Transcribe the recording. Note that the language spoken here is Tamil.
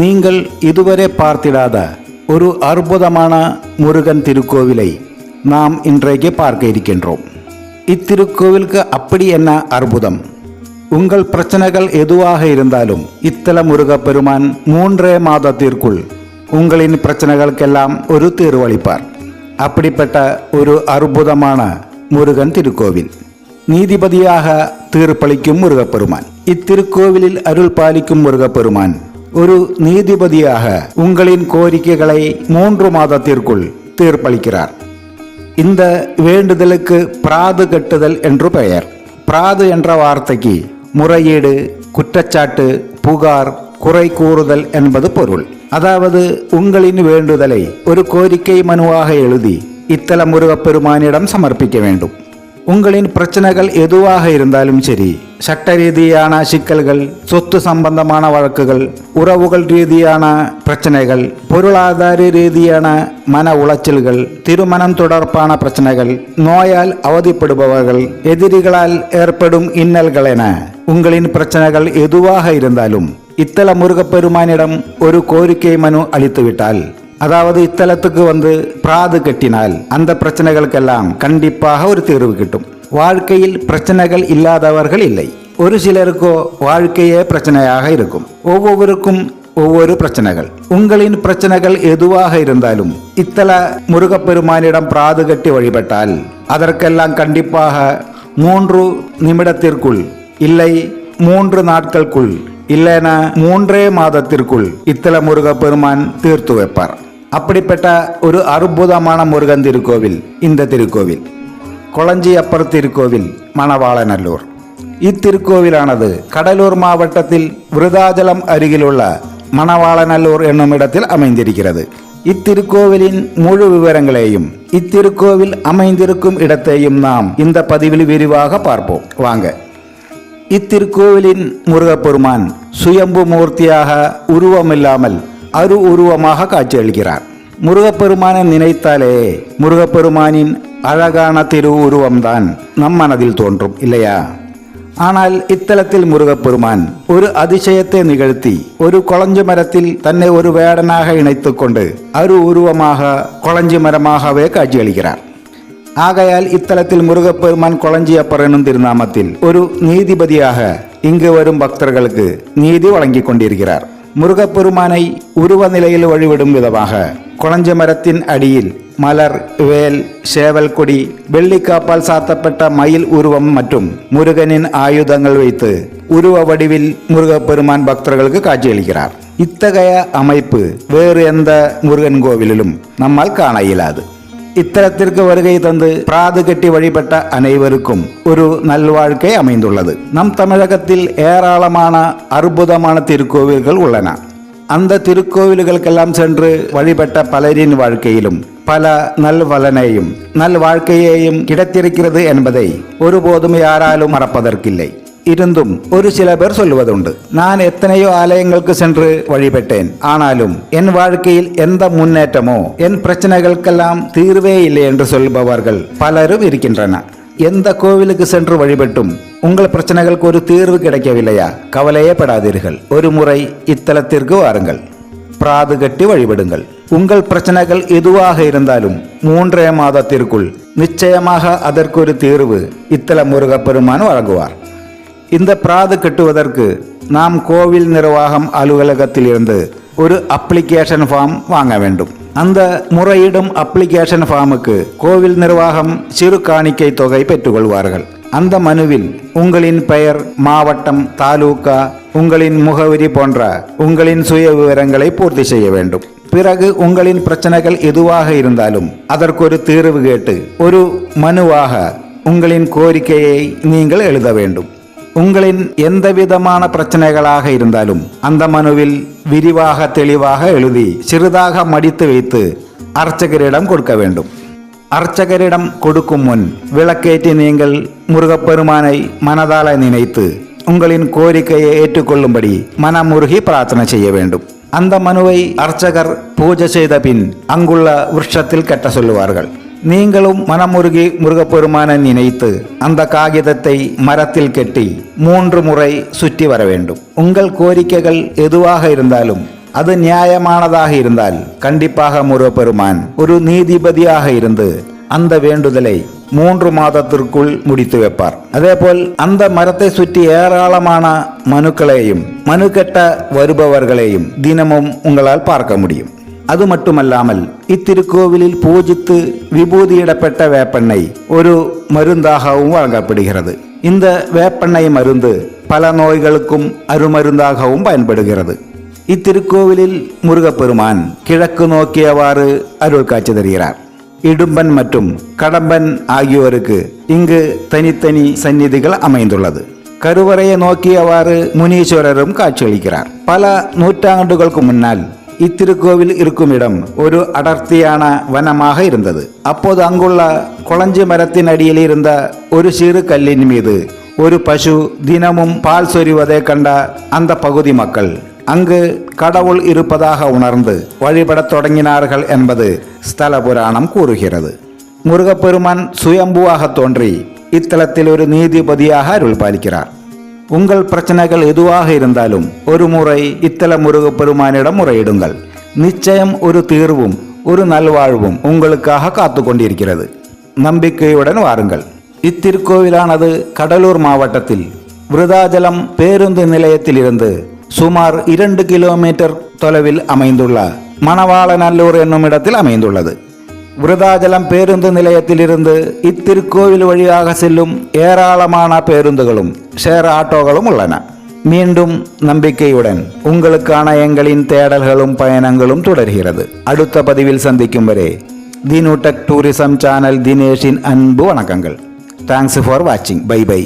நீங்கள் இதுவரை பார்த்திடாத ஒரு அற்புதமான முருகன் திருக்கோவிலை நாம் இன்றைக்கு பார்க்க இருக்கின்றோம். இத்திருக்கோவிலுக்கு அப்படி என்ன அற்புதம்? உங்கள் பிரச்சனைகள் எதுவாக இருந்தாலும் இத்தல முருகப்பெருமான் மூன்றே மாதத்திற்குள் உங்களின் பிரச்சனைகளுக்கெல்லாம் ஒரு தீர்வளிப்பார் அப்படிப்பட்ட ஒரு அற்புதமான முருகன் திருக்கோவில். நீதிபதியாக தீர்ப்பளிக்கும் முருகப்பெருமான். இத்திருக்கோவிலில் அருள் பாலிக்கும் முருகப்பெருமான் ஒரு நீதிபதியாக உங்களின் கோரிக்கைகளை மூன்று மாதத்திற்குள் தீர்ப்பளிக்கிறார். இந்த வேண்டுதலுக்கு பிராது கட்டுதல் என்று பெயர். பிராது என்ற வார்த்தைக்கு முறையீடு குற்றச்சாட்டு புகார் குறை கூறுதல் என்பது பொருள். அதாவது உங்களின் வேண்டுதலை ஒரு கோரிக்கை மனுவாக எழுதி இத்தல முருகப்பெருமானிடம் சமர்ப்பிக்க வேண்டும். உங்களின் பிரச்சனைகள் எதுவாக இருந்தாலும் சரி சட்ட ரீதியான சிக்கல்கள் சொத்து சம்பந்தமான வழக்குகள் உறவுகள் ரீதியான பிரச்சனைகள் பொருளாதார ரீதியான மன உளைச்சல்கள் திருமணம் தொடர்பான பிரச்சனைகள் நோயால் அவதிப்படுபவர்கள் எதிரிகளால் ஏற்படும் இன்னல்கள் என உங்களின் பிரச்சனைகள் எதுவாக இருந்தாலும் இத்தல முருகப்பெருமானிடம் ஒரு கோரிக்கை மனு அளித்துவிட்டால் அதாவது இத்தலத்துக்கு வந்து பிராது கட்டினால் அந்த பிரச்சனைகளுக்கெல்லாம் கண்டிப்பாக ஒரு தீர்வு கிட்டும். வாழ்க்கையில் பிரச்சனைகள் இல்லாதவர்கள் இல்லை. ஒரு சிலருக்கோ வாழ்க்கையே பிரச்சனையாக இருக்கும். ஒவ்வொருவருக்கும் ஒவ்வொரு பிரச்சனைகள். உங்களின் பிரச்சனைகள் எதுவாக இருந்தாலும் இத்தல முருகப்பெருமானிடம் பிராது கட்டி வழிபட்டால் அதற்கெல்லாம் கண்டிப்பாக மூன்று நிமிடத்திற்குள் இல்லை மூன்று நாட்களுக்குள் இல்லைனா மூன்றே மாதத்திற்குள் இத்தல முருகப்பெருமான் தீர்த்து வைப்பார். அப்படிப்பட்ட ஒரு அற்புதமான முருகன் திருக்கோவில் இந்த திருக்கோவில். கொளஞ்சியப்பர் திருக்கோவில் மணவாளநல்லூர். இத்திருக்கோவிலானது கடலூர் மாவட்டத்தில் விருதாஜலம் அருகிலுள்ள மணவாளநல்லூர் என்னும் இடத்தில் அமைந்திருக்கிறது. இத்திருக்கோவிலின் முழு விவரங்களையும் இத்திருக்கோவில் அமைந்திருக்கும் இடத்தையும் நாம் இந்த பதிவில் விரிவாக பார்ப்போம். வாங்க. இத்திருக்கோவிலின் முருகப்பெருமான் சுயம்பு மூர்த்தியாக உருவமில்லாமல் அரு உருவமாக காட்சியளிக்கிறார். முருகப்பெருமானை நினைத்தாலே முருகப்பெருமானின் அழகான திரு உருவம்தான் நம் மனதில் தோன்றும் இல்லையா? ஆனால் இத்தலத்தில் முருகப்பெருமான் ஒரு அதிசயத்தை நிகழ்த்தி ஒரு கொளஞ்சு மரத்தில் தன்னை ஒரு வேடனாக இணைத்து கொண்டு அரு உருவமாக கொளஞ்சி மரமாகவே காட்சியளிக்கிறார். ஆகையால் இத்தலத்தில் முருகப்பெருமான் கொளஞ்சியப்பர் எனும் திருநாமத்தில் ஒரு நீதிபதியாக இங்கு வரும் பக்தர்களுக்கு நீதி வழங்கிக் கொண்டிருக்கிறார். முருகப்பெருமானை உருவ நிலையில் வழிவிடும் விதமாக கொளஞ்ச மரத்தின் அடியில் மலர் வேல் சேவல் கொடி வெள்ளிக்காப்பால் சாத்தப்பட்ட மயில் உருவம் மற்றும் முருகனின் ஆயுதங்கள் வைத்து உருவ வடிவில் முருகப்பெருமான் பக்தர்களுக்கு காட்சியளிக்கிறார். இத்தகைய அமைப்பு வேறு எந்த முருகன் கோவிலிலும் நம்மால் காண இயலாது. இத்தலத்திற்கு வருகை தந்து பிராது கட்டி வழிபட்ட அனைவருக்கும் ஒரு நல்வாழ்க்கை அமைந்துள்ளது. நம் தமிழகத்தில் ஏராளமான அற்புதமான திருக்கோவில்கள் உள்ளன. அந்த திருக்கோவில்களுக்கெல்லாம் சென்று வழிபட்ட பலரின் வாழ்க்கையிலும் பல நல்வலனையும் நல் வாழ்க்கையையும் கிடைத்திருக்கிறது என்பதை ஒருபோதும் யாராலும் மறப்பதற்கில்லை. இருந்தும் ஒரு சில பேர் சொல்லுவதுண்டு நான் எத்தனையோ ஆலயங்களுக்கு சென்று வழிபட்டேன். ஆனாலும் என் வாழ்க்கையில் எந்த முன்னேற்றமோ என் பிரச்சனைகளுக்கெல்லாம் தீர்வே இல்லை என்று சொல்பவர்கள் பலரும் இருக்கின்றன. எந்த கோவிலுக்கு சென்று வழிபட்டும் உங்கள் பிரச்சனைகளுக்கு ஒரு தீர்வு கிடைக்கவில்லையா? கவலையே படாதீர்கள். ஒரு முறை இத்தலத்திற்கு வாருங்கள். பிராது கட்டி வழிபடுங்கள். உங்கள் பிரச்சனைகள் எதுவாக இருந்தாலும் மூன்றே மாதத்திற்குள் நிச்சயமாக அதற்கொரு தீர்வு இத்தல முருகப்பெருமான் வழங்குவார். இந்த பிராது கட்டுவதற்கு நாம் கோவில் நிர்வாகம் அலுவலகத்தில் இருந்து ஒரு அப்ளிகேஷன் ஃபார்ம் வாங்க வேண்டும். அந்த முறையிடும் அப்ளிகேஷன் ஃபார்முக்கு கோவில் நிர்வாகம் சிறு காணிக்கை தொகை பெற்றுக்கொள்வார்கள். அந்த மனுவில் உங்களின் பெயர் மாவட்டம் தாலூக்கா உங்களின் முகவரி போன்ற உங்களின் சுய விவரங்களை பூர்த்தி செய்ய வேண்டும். பிறகு உங்களின் பிரச்சனைகள் எதுவாக இருந்தாலும் அதற்கொரு தீர்வு கேட்டு ஒரு மனுவாக உங்களின் கோரிக்கையை நீங்கள் எழுத வேண்டும். உங்களின் எந்த விதமான பிரச்சனைகளாக இருந்தாலும் அந்த மனுவில் விரிவாக தெளிவாக எழுதி சிறிதாக மடித்து வைத்து அர்ச்சகரிடம் கொடுக்க வேண்டும். அர்ச்சகரிடம் கொடுக்கும் முன் விளக்கேற்றி நீங்கள் முருகப்பெருமானை மனதால நினைத்து உங்களின் கோரிக்கையை ஏற்றுக்கொள்ளும்படி மனமுருகி பிரார்த்தனை செய்ய வேண்டும். அந்த மனுவை அர்ச்சகர் பூஜை செய்த பின் அங்குள்ள விருஷத்தில் கட்ட சொல்லுவார்கள். நீங்களும் மனமுருகி முருகப்பெருமானை நினைத்து அந்த காகிதத்தை மரத்தில் கெட்டி மூன்று முறை சுற்றி வர வேண்டும். உங்கள் கோரிக்கைகள் எதுவாக இருந்தாலும் அது நியாயமானதாக இருந்தால் கண்டிப்பாக முருகப்பெருமான் ஒரு நீதிபதியாக இருந்து அந்த வேண்டுதலை மூன்று மாதத்திற்குள் முடித்து வைப்பார். அதேபோல் அந்த மரத்தை சுற்றி ஏராளமான மனுக்களையும் மனு கட்ட வருபவர்களையும் தினமும் உங்களால் பார்க்க முடியும். அது மட்டுமல்லாமல் இத்திருக்கோவிலில் பூஜித்து விபூதியிடப்பட்ட வேப்பெண்ணெய் ஒரு மருந்தாகவும் வழங்கப்படுகிறது. இந்த வேப்பெண்ணெய் மருந்து பல நோய்களுக்கும் அருமருந்தாகவும் பயன்படுகிறது. இத்திருக்கோவிலில் முருகப்பெருமான் கிழக்கு நோக்கியவாறு அருள் காட்சி தருகிறார். இடும்பன் மற்றும் கடம்பன் ஆகியோருக்கு இங்கு தனித்தனி சந்நிதிகள் அமைந்துள்ளது. கருவறையை நோக்கியவாறு முனீஸ்வரரும் காட்சியளிக்கிறார். பல நூற்றாண்டுகளுக்கு முன்னால் இத்திருக்கோவில் இருக்கும் இடம் ஒரு அடர்த்தியான வனமாக இருந்தது. அப்போது அங்குள்ள குளஞ்சி மரத்தின் அடியில் இருந்த ஒரு சிறு கல்லின் மீது ஒரு பசு தினமும் பால் சொரிவதை கண்ட அந்த பகுதி மக்கள் அங்கு கடவுள் இருப்பதாக உணர்ந்து வழிபடத் தொடங்கினார்கள் என்பது ஸ்தல புராணம் கூறுகிறது. முருகப்பெருமான் சுயம்புவாக தோன்றி இத்தலத்தில் ஒரு நீதிபதியாக அருள் பாலிக்கிறார். உங்கள் பிரச்சனைகள் எதுவாக இருந்தாலும் ஒரு முறை இத்தல முருகப்பெருமானிடம் முறையிடுங்கள். நிச்சயம் ஒரு தீர்வும் ஒரு நல்வாழ்வும் உங்களுக்காக காத்து கொண்டிருக்கிறது நம்பிக்கையுடன் வாருங்கள். இத்திருக்கோவிலானது கடலூர் மாவட்டத்தில் விருதாஜலம் பேருந்து நிலையத்திலிருந்து சுமார் இரண்டு கிலோமீட்டர் தொலைவில் அமைந்துள்ள மணவாளநல்லூர் என்னும் இடத்தில் அமைந்துள்ளது. விருதாஜலம் பேருந்து நிலையத்திலிருந்து இத்திருக்கோவில் வழியாக செல்லும் ஏராளமான பேருந்துகளும் ஷேர் ஆட்டோகளும் உள்ளன. மீண்டும் நம்பிக்கையுடன் உங்களுக்கான எங்களின் தேடல்களும் பயணங்களும் தொடர்கிறது. அடுத்த பதிவில் சந்திக்கும் வரை தினு டெக் டூரிசம் சேனல் தினேஷின் அன்பு வணக்கங்கள். தேங்க்ஸ் ஃபார் வாட்சிங் பை பை